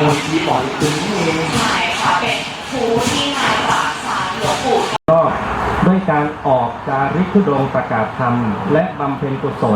มูลที่ปล่อยตึงนี่เองใช่ค่ะเป็นครูที่มาจากศาลหลวงปู่ก็ด้วยการออกจาริกธุดงประกาศธรรม และบำเพ็ญกุศล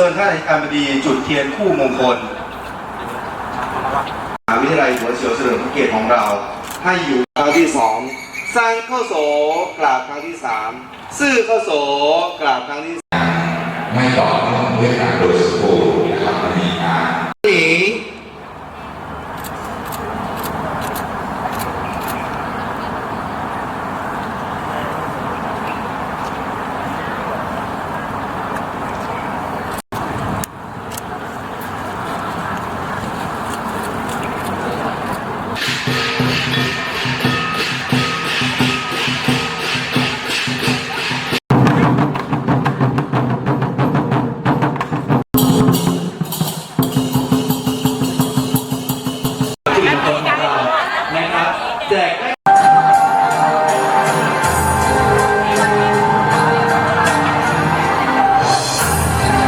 ชิญท่านอธิการบดีจุดเทียนคู่มงคลมหาวิทยาลัยหัวเฉียวเฉลิมพระเกียรติของเรา ให้อยู่ครั้งที่สองสร้างข้าโสกราบครั้งที่สามซื่อข้าโสกราบครั้งที่ไม่ตอเนื่องการโดย แจกให้